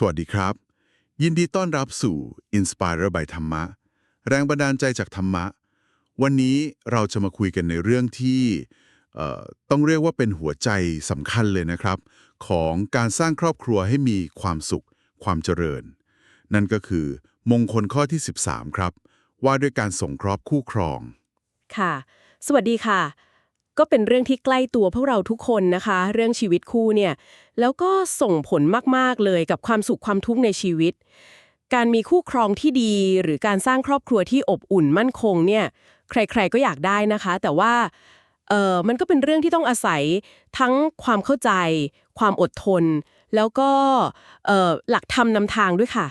สวัสดีครับ ยินดีต้อนรับสู่ Inspire by ธรรมะ แรงบันดาลใจจากธรรมะ วันนี้เราจะมาคุยกันในเรื่องที่ต้องเรียกว่าเป็นหัวใจสำคัญเลยนะครับ ของการสร้างครอบครัวให้มีความสุข ความเจริญ นั่นก็คือ มงคลข้อที่ 13 ครับ ว่าด้วยการส่งคราะห์คู่ครอง ค่ะ สวัสดีค่ะ ก็เป็นเรื่องที่ใกล้ตัวพวกเราทุกคนนะคะ เรื่องชีวิตคู่เนี่ยแล้วก็ส่งผลมาก ๆ เลยกับความสุขความทุกข์ในชีวิต การมีคู่ครองที่ดี หรือการสร้างครอบครัวที่อบอุ่นมั่นคงเนี่ยใคร ๆ ก็อยากได้นะคะ แต่ว่าเออมันก็เป็นเรื่องที่ต้องอาศัยทั้งความเข้าใจ ความอดทน แล้วก็เออหลักธรรมนำทางด้วยค่ะ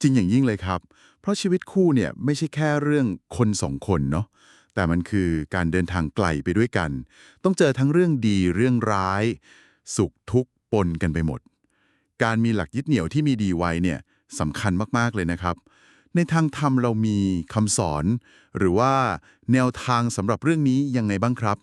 จริงอย่างยิ่งเลยครับ เพราะชีวิตคู่เนี่ยไม่ใช่แค่เรื่องคนสองคนเนาะ แต่มันคือการเดินทางไกลไปด้วยกัน ต้องเจอทั้งเรื่องดีเรื่องร้าย สุขทุกข์ปนกันไปหมด การมีหลักยึดเหนี่ยวที่มีดีไว้เนี่ยสำคัญมากๆเลยนะครับ ในทางธรรมเรามีคำสอน หรือว่าแนวทางสำหรับเรื่องนี้ยังไงบ้างครับ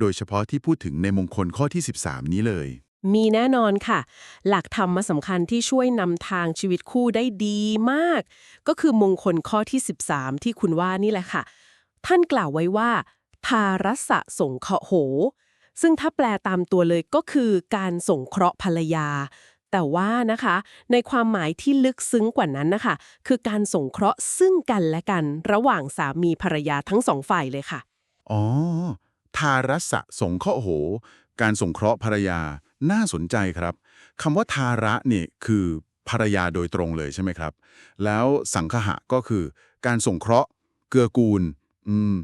โดยเฉพาะที่พูดถึงในมงคลข้อที่ 13 นี้เลยมีแน่นอนค่ะ หลักธรรมมาสำคัญที่ช่วยนำทางชีวิตคู่ได้ดีมาก ก็คือมงคลข้อที่ 13 ที่คุณว่านี่แหละค่ะ ท่านกล่าวไว้ว่าทารสะสงเคราะห์โห ซึ่งถ้าแปลตามตัวเลยก็คือการสงเคราะห์ภรรยา แต่ว่านะคะ ในความหมายที่ลึกซึ้งกว่านั้นนะคะ คือการสงเคราะห์ซึ่งกันและกัน ระหว่างสามีภรรยาทั้งสองฝ่ายเลยค่ะ อ๋อ ทารสะสงเคราะห์โห การสงเคราะห์ภรรยา น่าสนใจครับคำว่าทาระเนี่ยคือภรรยาโดยตรงเลยใช่ไหมครับ แล้วสังคหะก็คือ การสงเคราะห์ เกื้อกูล อืม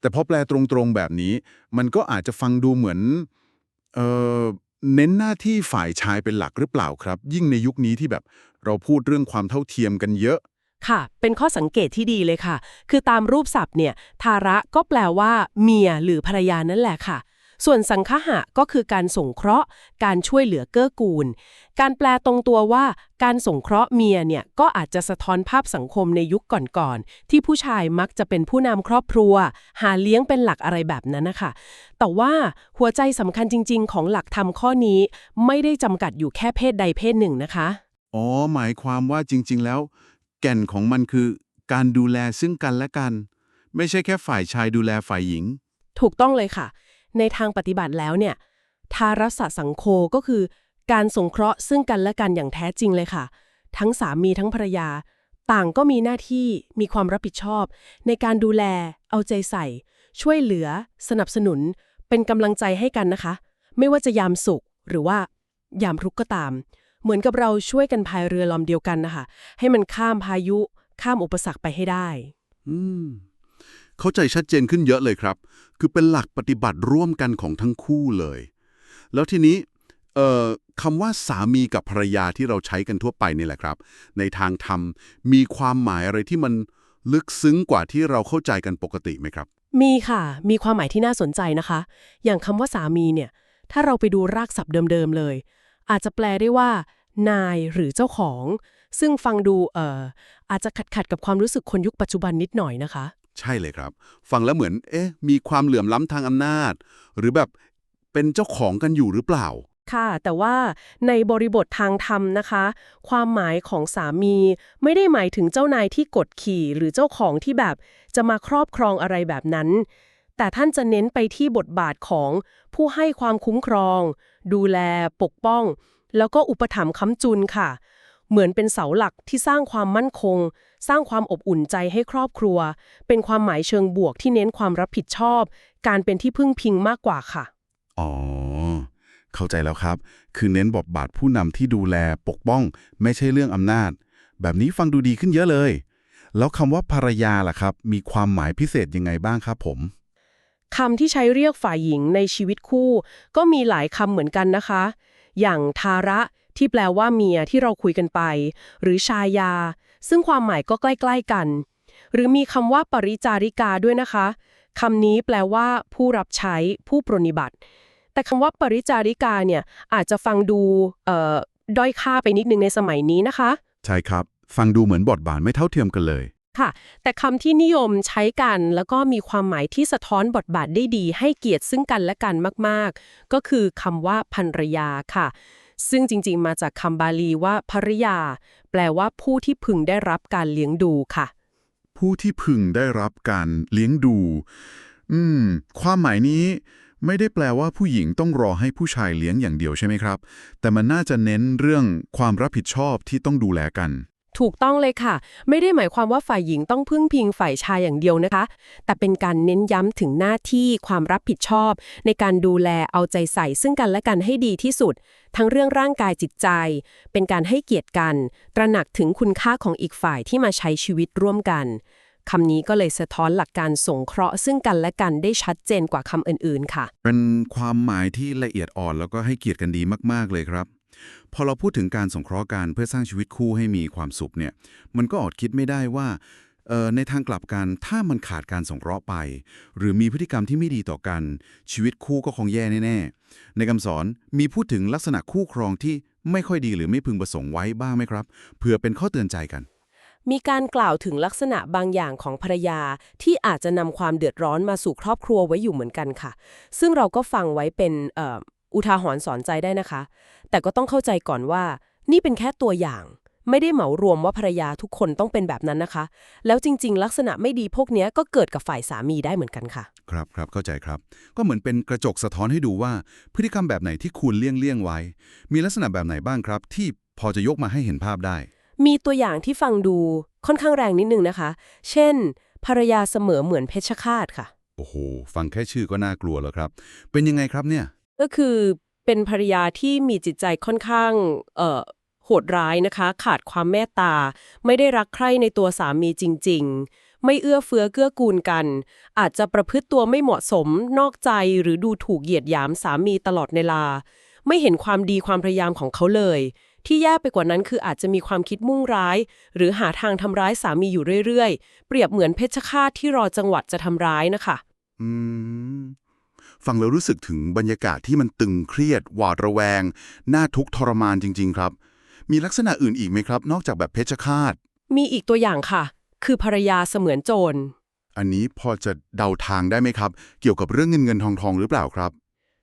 แต่พอแปลตรงๆแบบนี้ มันก็อาจจะฟังดูเหมือน เออเน้นหน้าที่ฝ่ายชายเป็นหลักหรือเปล่าครับ ยิ่งในยุคนี้ที่แบบเราพูดเรื่องความเท่าเทียมกันเยอะ ค่ะ เป็นข้อสังเกตที่ดีเลยค่ะ คือตามรูปศัพท์เนี่ย ทาระก็แปลว่า เมียหรือภรรยานั่นแหละค่ะ ส่วนสังคหะก็คือการสงเคราะห์ การช่วยเหลือเกื้อกูล การแปลตรงตัวว่าการสงเคราะห์เมียเนี่ยก็อาจจะสะท้อนภาพสังคมในยุคก่อนๆที่ผู้ชายมักจะเป็นผู้นำครอบครัว หาเลี้ยงเป็นหลักอะไรแบบนั้นนะคะ แต่ว่าหัวใจสำคัญจริง ๆ ของหลักธรรมข้อนี้ ไม่ได้จำกัดอยู่แค่เพศใดเพศหนึ่งนะคะ อ๋อ หมายความว่าจริง ๆ แล้ว แก่นของมันคือ การดูแลซึ่งกันและกัน ไม่ใช่แค่ฝ่ายชายดูแลฝ่ายหญิง ถูกต้องเลยค่ะ ในทางปฏิบัติแล้วเนี่ยทารสสังโคก็คือการสงเคราะห์ซึ่งกันและกันอย่างแท้จริงเลยค่ะ ทั้งสามีทั้งภรรยา ต่างก็มีหน้าที่มีความรับผิดชอบ ในการดูแล เอาใจใส่ ช่วยเหลือ สนับสนุน เป็นกำลังใจให้กันนะคะ ไม่ว่าจะยามสุขหรือว่ายามทุกข์ก็ตาม เหมือนกับเราช่วยกันพายเรือลำเดียวกันนะคะให้มันข้ามพายุ ข้ามอุปสรรคไปให้ได้ อืม เข้าใจชัดเจนขึ้นเยอะเลยครับ คือเป็นหลักปฏิบัติร่วมกันของทั้งคู่เลย แล้วทีนี้คำว่าสามีกับภรรยาที่เราใช้กันทั่วไปนี่แหละครับ ในทางธรรมมีความหมายอะไรที่มันลึกซึ้งกว่าที่เราเข้าใจกันปกติไหมครับ มีค่ะ มีความหมายที่น่าสนใจนะคะ อย่างคำว่าสามีเนี่ย ถ้าเราไปดูรากศัพท์เดิมๆเลย อาจจะแปลได้ว่า นายหรือเจ้าของ ซึ่งฟังดูเอ่ออาจจะขัดขัดกับความรู้สึกคนยุคปัจจุบันนิดหน่อยนะคะ ใช่เลยครับ ฟังแล้วเหมือน เอ๊ะ มีความเหลื่อมล้ำทางอำนาจ หรือแบบเป็นเจ้าของกันอยู่หรือเปล่า ค่ะ แต่ว่าในบริบททางธรรมนะคะ ความหมายของสามีไม่ได้หมายถึงเจ้านายที่กดขี่หรือเจ้าของที่แบบจะมาครอบครองอะไรแบบนั้น แต่ท่านจะเน้นไปที่บทบาทของผู้ให้ความคุ้มครอง ดูแลปกป้อง แล้วก็อุปถัมภ์ค้ำจุนค่ะ เหมือนเป็นเสาหลักที่สร้างความมั่นคง สร้างความอบอุ่นใจให้ครอบครัว เป็นความหมายเชิงบวกที่เน้นความรับผิดชอบ การเป็นที่พึ่งพิงมากกว่าค่ะ อ๋อ เข้าใจแล้วครับ คือเน้นบทบาทผู้นำที่ดูแลปกป้อง ไม่ใช่เรื่องอำนาจ แบบนี้ฟังดูดีขึ้นเยอะเลย แล้วคำว่าภรรยาล่ะครับ มีความหมายพิเศษยังไงบ้างครับผมคำที่ใช้เรียกฝ่ายหญิงในชีวิตคู่ ก็มีหลายคำเหมือนกันนะคะ อย่างทาระ ที่แปลว่าเมียที่เราคุยกันไป หรือชายา ซึ่งความหมายก็ใกล้ ๆกัน หรือมีคำว่าปริจาริกาด้วยนะคะคำนี้แปลว่า ผู้รับใช้ผู้ปรนนิบัติ แต่คำว่าปริจาริกาเนี่ยอาจจะฟังดูเอ่อด้อยค่าไปนิดนึงในสมัยนี้นะคะ ใช่ครับ ฟังดูเหมือนบทบาทไม่เท่าเทียมกันเลยค่ะ แต่คำที่นิยมใช้กันแล้วก็มีความหมายที่สะท้อนบทบาทได้ดี ให้เกียรติซึ่งกันและกันมาก ๆ ก็คือคำว่าภรรยาค่ะ ซึ่งจริงๆ มาจากคำบาลีว่าภริยา แปลว่าผู้ที่พึงได้รับการเลี้ยงดูค่ะ ผู้ที่พึงได้รับการเลี้ยงดู อืม ความหมายนี้ไม่ได้แปลว่าผู้หญิงต้องรอให้ผู้ชายเลี้ยงอย่างเดียวใช่ไหมครับ แต่มันน่าจะเน้นเรื่องความรับผิดชอบที่ต้องดูแลกัน ถูกต้องเลยค่ะ ไม่ได้หมายความว่าฝ่ายหญิงต้องพึ่งพิงฝ่ายชายอย่างเดียวนะคะ แต่เป็นการเน้นย้ำถึงหน้าที่ความรับผิดชอบ ในการดูแลเอาใจใส่ซึ่งกันและกันให้ดีที่สุด ทั้งเรื่องร่างกายจิตใจ เป็นการให้เกียรติกัน ตระหนักถึงคุณค่าของอีกฝ่ายที่มาใช้ชีวิตร่วมกันคำนี้ก็เลยสะท้อนหลักการสงเคราะห์ซึ่งกันและกันได้ชัดเจนกว่าคำอื่นๆ ค่ะ เป็นความหมายที่ละเอียดอ่อนแล้วก็ให้เกียรติกันดีมากๆเลยครับ พอเราพูดถึงการสงเคราะห์กันเพื่อสร้างชีวิตคู่ให้มีความสุขเนี่ย มันก็อดคิดไม่ได้ว่าในทางกลับกันถ้ามันขาดการสงเคราะห์ไป หรือมีพฤติกรรมที่ไม่ดีต่อกัน ชีวิตคู่ก็คงแย่แน่ๆในคำสอนมีพูดถึงลักษณะคู่ครองที่ไม่ค่อยดีหรือไม่พึงประสงค์ไว้บ้างไหมครับเพื่อเป็นข้อเตือนใจกัน มีการกล่าวถึงลักษณะบางอย่างของภรรยาที่อาจจะนำความเดือดร้อนมาสู่ครอบครัวไว้อยู่เหมือนกันค่ะ ซึ่งเราก็ฟังไว้เป็น อ่ออุทาหรณ์สอนใจได้นะคะ แต่ก็ต้องเข้าใจก่อนว่า นี่เป็นแค่ตัวอย่าง ไม่ได้เหมารวมว่าภรรยาทุกคนต้องเป็นแบบนั้นนะคะ แล้วจริง ๆ ลักษณะไม่ดีพวกเนี้ยก็เกิดกับฝ่ายสามีได้เหมือนกันค่ะ ครับครับเข้าใจครับ ก็เหมือนเป็นกระจกสะท้อนให้ดูว่า พฤติกรรมแบบไหนที่คุณเลี่ยงเลี่ยงไว้ มีลักษณะแบบไหนบ้างครับ ที่พอจะยกมาให้เห็นภาพได้ มีตัวอย่างที่ฟังดูค่อนข้างแรงนิดนึงนะคะ เช่น ภรรยาเสมอเหมือนเพชฌฆาตค่ะ โอ้โห ฟังแค่ชื่อก็น่ากลัวแล้วครับ เป็นยังไงครับเนี่ย ก็คือเป็นภรรยาที่มีจิตใจค่อนข้างเอ่อโหดร้ายนะคะ ขาดความเมตตา ไม่ได้รักใคร่ในตัวสามีจริง ๆ ไม่เอื้อเฟื้อเกื้อกูลกัน อาจจะประพฤติตัวไม่เหมาะสมนอกใจหรือดูถูกเหยียดหยามสามีตลอดเวลา ไม่เห็นความดีความพยายามของเขาเลย ที่แย่ไปกว่านั้นคืออาจจะมีความคิดมุ่งร้าย หรือหาทางทำร้ายสามีอยู่เรื่อยๆ เปรียบเหมือนเพชฌฆาตที่รอจังหวัดจะทำร้ายนะคะ อืม ฟังแล้วรู้สึกถึงบรรยากาศที่มันตึงเครียด หวาดระแวง น่าทุกข์ทรมานจริง ๆ ครับ มีลักษณะอื่นอีกไหมครับ นอกจากแบบเพชฌฆาต มีอีกตัวอย่างค่ะ คือภรรยาเสมือนโจร อันนี้พอจะเดาทางได้ไหมครับ เกี่ยวกับเรื่องเงินเงินทองทองหรือเปล่าครับ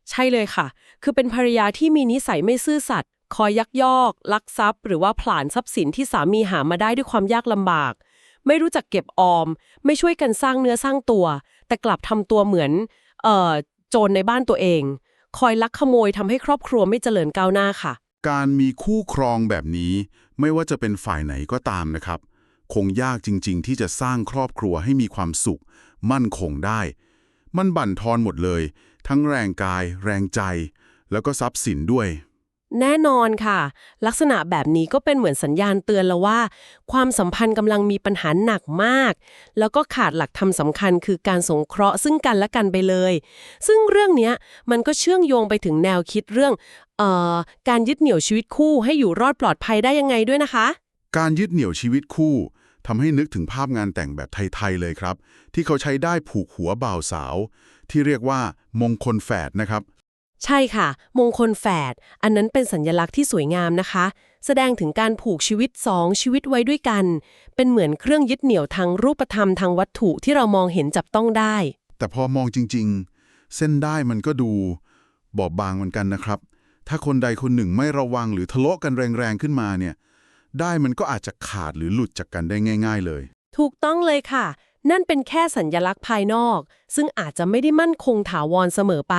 ใช่เลยค่ะ คือเป็นภรรยาที่มีนิสัยไม่ซื่อสัตย์คอยยักยอก ลักทรัพย์ หรือว่าผลาญทรัพย์สินที่สามีหามาได้ด้วยความยากลำบาก ไม่รู้จักเก็บออม ไม่ช่วยกันสร้างเนื้อสร้างตัว แต่กลับทำตัวเหมือนเอ่อ โจรในบ้านตัวเอง คอยลักขโมยทำให้ครอบครัวไม่เจริญก้าวหน้าค่ะ การมีคู่ครองแบบนี้ ไม่ว่าจะเป็นฝ่ายไหนก็ตามนะครับ คงยากจริง ๆ ที่จะสร้างครอบครัวให้มีความสุข มั่นคงได้ มันบั่นทอนหมดเลย ทั้งแรงกาย แรงใจ แล้วก็ทรัพย์สินด้วย แน่นอนค่ะ ลักษณะแบบนี้ก็เป็นเหมือนสัญญาณเตือนแล้วว่า ความสัมพันธ์กำลังมีปัญหาหนักมาก แล้วก็ขาดหลักธรรมสำคัญคือการสงเคราะห์ซึ่งกันและกันไปเลย ซึ่งเรื่องนี้มันก็เชื่อมโยงไปถึงแนวคิดเรื่องเอ่อการยึดเหนี่ยวชีวิตคู่ให้อยู่รอดปลอดภัยได้ยังไงด้วยนะคะ การยึดเหนี่ยวชีวิตคู่ทำให้นึกถึงภาพงานแต่งแบบไทยๆเลยครับ ที่เขาใช้ได้ผูกหัวบ่าวสาว ที่เรียกว่ามงคลแฝดนะครับ ใช่ค่ะ มงคลแฝด อันนั้นเป็นสัญลักษณ์ที่สวยงามนะคะ แสดงถึงการผูกชีวิตสองชีวิตไว้ด้วยกัน เป็นเหมือนเครื่องยึดเหนี่ยวทางรูปธรรมทางวัตถุที่เรามองเห็นจับต้องได้ แต่พอมองจริง ๆ เส้นได้มันก็ดูบอบบางเหมือนกันนะครับ ถ้าคนใดคนหนึ่งไม่ระวังหรือทะเลาะกันแรงๆขึ้นมาเนี่ย ได้มันก็อาจจะขาดหรือหลุดจากกันได้ง่าย ๆ เลย ถูกต้องเลยค่ะ นั่นเป็นแค่สัญญลักษณ์ภายนอก ซึ่งอาจจะไม่ได้มั่นคงถาวรเสมอไป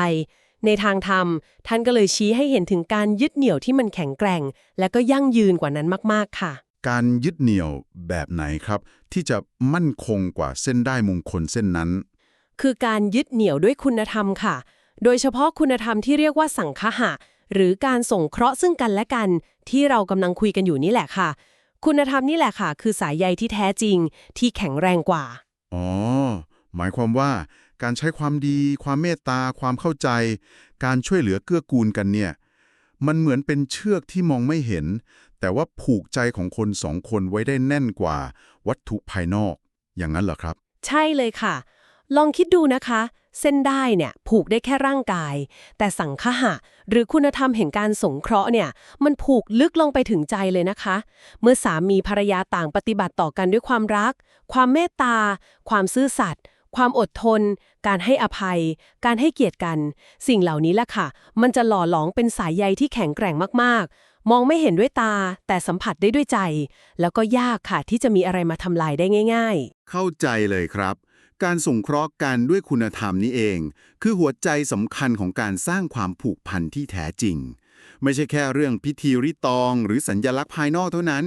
ในทางธรรม ท่านก็เลยชี้ให้เห็นถึงการยึดเหนี่ยวที่มันแข็งแกร่ง และก็ยั่งยืนกว่านั้นมากๆค่ะ การยึดเหนี่ยวแบบไหนครับ ที่จะมั่นคงกว่าเส้นได้มงคลเส้นนั้น คือการยึดเหนี่ยวด้วยคุณธรรมค่ะ โดยเฉพาะคุณธรรมที่เรียกว่าสังคหะ หรือการส่งเคราะห์ซึ่งกันและกัน ที่เรากำลังคุยกันอยู่นี่แหละค่ะ คุณธรรมนี่แหละค่ะ คือสายใยที่แท้จริงที่แข็งแรงกว่าอ๋อหมายความว่า การใช้ความดี ความเมตตา ความเข้าใจ การช่วยเหลือเกื้อกูลกันเนี่ย มันเหมือนเป็นเชือกที่มองไม่เห็น แต่ว่าผูกใจของคนสองคนไว้ได้แน่นกว่า วัตถุภายนอก อย่างนั้นเหรอครับ ใช่เลยค่ะ ลองคิดดูนะคะ เส้นได้เนี่ยผูกได้แค่ร่างกาย แต่สังคหะ หรือคุณธรรมแห่งการสงเคราะห์เนี่ย มันผูกลึกลงไปถึงใจเลยนะคะ เมื่อสามีภรรยาต่างปฏิบัติต่อกันด้วยความรัก ความเมตตา ความซื่อสัตย์ ความอดทน การให้อภัย การให้เกียรติกัน สิ่งเหล่านี้แหละค่ะ มันจะหล่อหลอมเป็นสายใยที่แข็งแกร่งมากๆ มองไม่เห็นด้วยตา แต่สัมผัสได้ด้วยใจ แล้วก็ยากค่ะที่จะมีอะไรมาทำลายได้ง่าย ๆ เข้าใจเลยครับ การสงเคราะห์กันด้วยคุณธรรมนี้เอง คือหัวใจสำคัญของการสร้างความผูกพันที่แท้จริง ไม่ใช่แค่เรื่องพิธีริตอง หรือสัญญลักษณ์ภายนอกเท่านั้น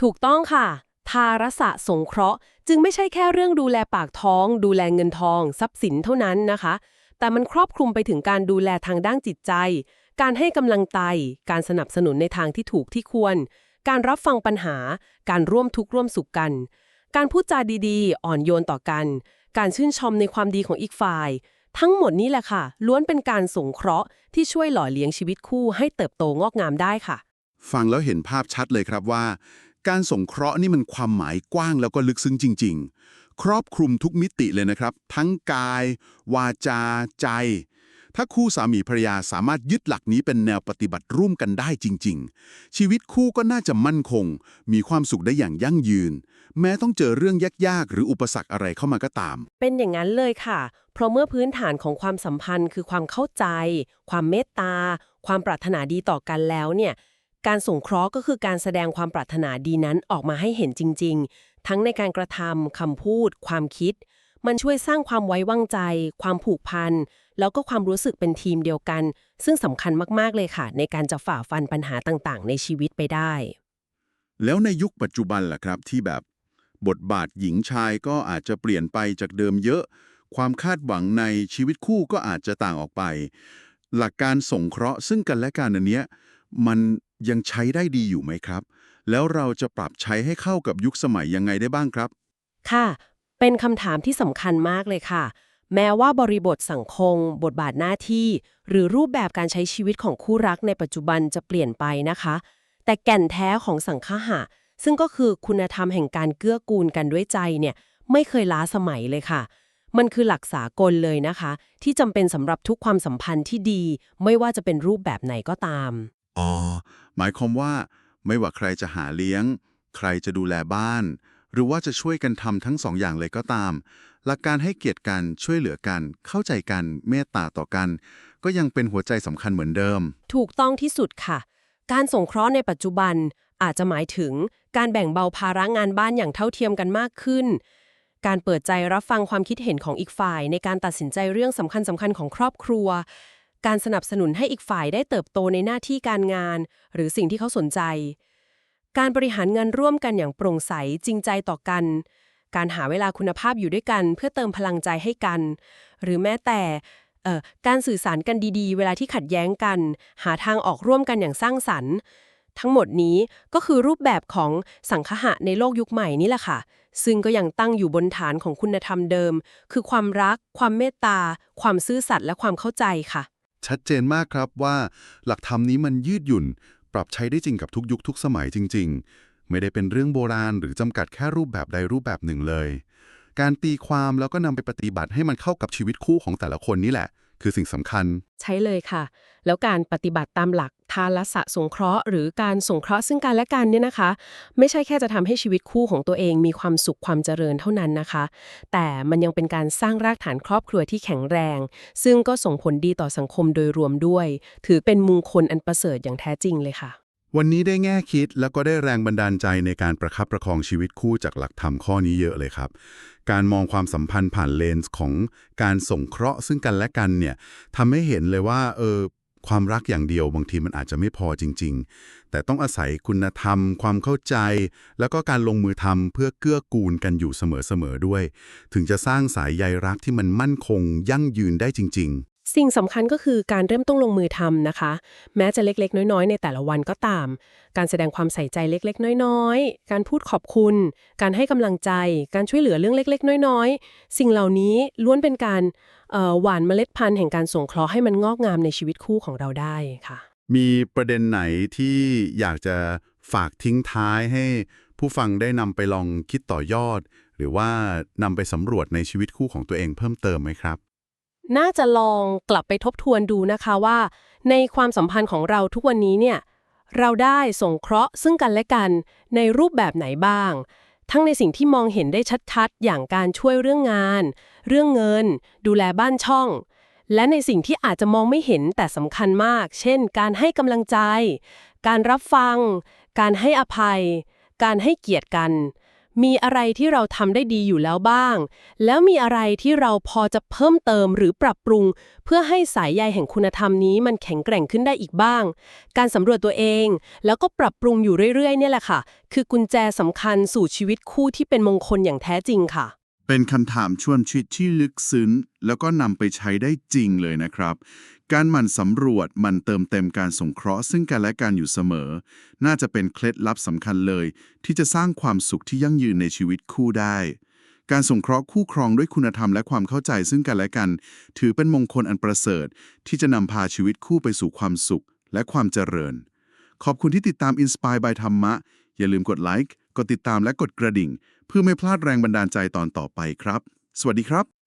ถูกต้องค่ะ ทารสะสงเคราะห์ จึงไม่ใช่แค่เรื่องดูแลปากท้อง ดูแลเงินทอง ทรัพย์สินเท่านั้นนะคะ แต่มันครอบคลุมไปถึงการดูแลทางด้านจิตใจ การให้กำลังใจ การสนับสนุนในทางที่ถูกที่ควร การรับฟังปัญหา การร่วมทุกข์ร่วมสุขกัน การพูดจาดีๆ อ่อนโยนต่อกัน การชื่นชมในความดีของอีกฝ่าย ทั้งหมดนี้แหละค่ะ ล้วนเป็นการสงเคราะห์ที่ช่วยหล่อเลี้ยงชีวิตคู่ให้เติบโตงอกงามได้ค่ะ ฟังแล้วเห็นภาพชัดเลยครับว่า การส่งเคราะห์นี่มันความหมายกว้างแล้วก็ลึกซึ้งจริง ๆ ครอบคลุมทุกมิติเลยนะครับ ทั้งกาย วาจา ใจ ถ้าคู่สามีภรรยาสามารถยึดหลักนี้เป็นแนวปฏิบัติร่วมกันได้จริง ๆ ชีวิตคู่ก็น่าจะมั่นคง มีความสุขได้อย่างยั่งยืน แม้ต้องเจอเรื่องยากๆ หรืออุปสรรคอะไรเข้ามาก็ตาม เป็นอย่างนั้นเลยค่ะ เพราะเมื่อพื้นฐานของความสัมพันธ์คือความเข้าใจ ความเมตตา ความปรารถนาดีต่อกันแล้วเนี่ย การส่งเคราะห์ก็คือการแสดงความปรารถนาดีนั้นออกมาให้เห็นจริง ๆ ทั้งในการกระทำคำพูด ความคิด มันช่วยสร้างความไว้วางใจ ความผูกพัน แล้วก็ความรู้สึกเป็นทีมเดียวกัน ซึ่งสำคัญมากๆเลยค่ะ ในการจะฝ่าฟันปัญหาต่างๆ ในชีวิตไปได้ แล้วในยุคปัจจุบันล่ะครับที่แบบ บทบาทหญิงชายก็อาจจะเปลี่ยนไปจากเดิมเยอะ ความคาดหวังในชีวิตคู่ก็อาจจะต่างออกไป หลักการส่งเคราะห์ซึ่งกันและกันอันเนี้ยมัน ยังใช้ได้ดีอยู่ไหมครับ แล้วเราจะปรับใช้ให้เข้ากับยุคสมัยยังไงได้บ้างครับ ค่ะ เป็นคำถามที่สำคัญมากเลยค่ะ แม้ว่าบริบทสังคม บทบาทหน้าที่ หรือรูปแบบการใช้ชีวิตของคู่รักในปัจจุบันจะเปลี่ยนไปนะคะ แต่แก่นแท้ของสังคหะ ซึ่งก็คือคุณธรรมแห่งการเกื้อกูลกันด้วยใจเนี่ยไม่เคยล้าสมัยเลยค่ะ มันคือหลักสากลเลยนะคะ ที่จำเป็นสำหรับทุกความสัมพันธ์ที่ดี ไม่ว่าจะเป็นรูปแบบไหนก็ตาม อ๋อ หมายความว่า ไม่ว่าใครจะหาเลี้ยง ใครจะดูแลบ้าน หรือว่าจะช่วยกันทำทั้งสองอย่างเลยก็ตาม หลักการให้เกียรติกันช่วยเหลือกัน เข้าใจกันเมตตาต่อกัน ก็ยังเป็นหัวใจสำคัญเหมือนเดิม ถูกต้องที่สุดค่ะ การสงเคราะห์ในปัจจุบันอาจจะหมายถึงการแบ่งเบาภาระงานบ้านอย่างเท่าเทียมกันมากขึ้น การเปิดใจรับฟังความคิดเห็นของอีกฝ่าย ในการตัดสินใจเรื่องสำคัญสำคัญของครอบครัว การสนับสนุนให้อีกฝ่ายได้เติบโตในหน้าที่การงาน หรือสิ่งที่เขาสนใจ การบริหารเงินร่วมกันอย่างโปร่งใสจริงใจต่อกัน การหาเวลาคุณภาพอยู่ด้วยกัน เพื่อเติมพลังใจให้กัน หรือแม้แต่เอ่อการสื่อสารกันดีๆ เวลาที่ขัดแย้งกัน หาทางออกร่วมกันอย่างสร้างสรรค์ ทั้งหมดนี้ก็คือรูปแบบของสังคหะในโลกยุคใหม่นี่แหละค่ะ ซึ่งก็ยังตั้งอยู่บนฐานของคุณธรรมเดิม คือความรัก ความเมตตา ความซื่อสัตย์และความเข้าใจค่ะ ชัดเจนมากครับว่าหลักธรรมนี้มันยืดหยุ่น ปรับใช้ได้จริงกับทุกยุคทุกสมัยจริง ๆ ไม่ได้เป็นเรื่องโบราณ หรือจำกัดแค่รูปแบบใดรูปแบบหนึ่งเลย การตีความแล้วก็นำไปปฏิบัติให้มันเข้ากับชีวิตคู่ของแต่ละคนนี่แหละ คือสิ่งสำคัญ ใช้เลยค่ะ แล้วการปฏิบัติตามหลัก ทานละสะสงเคราะห์ หรือการสงเคราะห์ซึ่งกันและกันเนี่ยนะคะ ไม่ใช่แค่จะทำให้ชีวิตคู่ของตัวเองมีความสุขความเจริญเท่านั้นนะคะ แต่มันยังเป็นการสร้างรากฐานครอบครัวที่แข็งแรง ซึ่งก็ส่งผลดีต่อสังคมโดยรวมด้วย ถือเป็นมงคลอันประเสริฐอย่างแท้จริงเลยค่ะ วันนี้ได้แง่คิดแล้วก็ได้แรงบันดาลใจในการประคับประคองชีวิตคู่จากหลักธรรมข้อนี้เยอะเลยครับการมองความสัมพันธ์ผ่านเลนส์ของการส่งเคราะห์ซึ่งกันและกันเนี่ยทำให้เห็นเลยว่าเออ ความรักอย่างเดียวบางทีมันอาจจะไม่พอจริง ๆ แต่ต้องอาศัยคุณธรรม ความเข้าใจ แล้วก็การลงมือทำเพื่อเกื้อกูลกันอยู่เสมอๆด้วย ถึงจะสร้างสายใยรักที่มันมั่นคง ยั่งยืนได้จริง ๆ สิ่งสำคัญก็คือการเริ่มต้องลงมือทำนะคะ แม้จะเล็กๆ น้อยๆ ในแต่ละวันก็ตาม การแสดงความใส่ใจเล็กๆ น้อยๆ การพูดขอบคุณ การให้กำลังใจ การช่วยเหลือเรื่องเล็กๆ น้อยๆ สิ่งเหล่านี้ล้วนเป็นการหว่านเมล็ดพันธุ์แห่งการส่งเคราะห์ให้มันงอกงามในชีวิตคู่ของเราได้ค่ะ มีประเด็นไหนที่อยากจะฝากทิ้งท้ายให้ผู้ฟังได้นำไปลองคิดต่อยอด หรือว่านำไปสำรวจในชีวิตคู่ของตัวเองเพิ่มเติมไหมครับ น่าจะลองกลับไปทบทวนดูนะคะว่า ในความสัมพันธ์ของเราทุกวันนี้เนี่ยเราได้ส่งเคราะห์ซึ่งกันและกันในรูปแบบไหนบ้าง ทั้งในสิ่งที่มองเห็นได้ชัดๆ อย่างการช่วยเรื่องงาน เรื่องเงิน ดูแลบ้านช่อง และในสิ่งที่อาจจะมองไม่เห็นแต่สำคัญมาก เช่น การให้กำลังใจ การรับฟัง การให้อภัย การให้เกียรติกัน มีอะไรที่เราทำได้ดีอยู่แล้วบ้าง แล้วมีอะไรที่เราพอจะเพิ่มเติมหรือปรับปรุง เพื่อให้สายใยแห่งคุณธรรมนี้มันแข็งแกร่งขึ้นได้อีกบ้าง การสำรวจตัวเอง แล้วก็ปรับปรุงอยู่เรื่อยๆ เนี่ยแหละค่ะ คือกุญแจสำคัญสู่ชีวิตคู่ที่เป็นมงคลอย่างแท้จริงค่ะ เป็นคำถามชวนคิดที่ลึกซึ้งแล้วก็นำไปใช้ได้จริงเลยนะครับ การหมั่นสำรวจมันเติมเต็มการสงเคราะห์ซึ่งกันและกันอยู่เสมอ น่าจะเป็นเคล็ดลับสำคัญเลย ที่จะสร้างความสุขที่ยั่งยืนในชีวิตคู่ได้ การสงเคราะห์คู่ครองด้วยคุณธรรมและความเข้าใจซึ่งกันและกัน ถือเป็นมงคลอันประเสริฐ ที่จะนำพาชีวิตคู่ไปสู่ความสุขและความเจริญ ขอบคุณที่ติดตาม Inspire by ธรรมะ อย่าลืมกดไลค์ กดติดตามและกดกระดิ่ง เพื่อไม่พลาดแรงบันดาลใจตอนต่อไปครับ สวัสดีครับ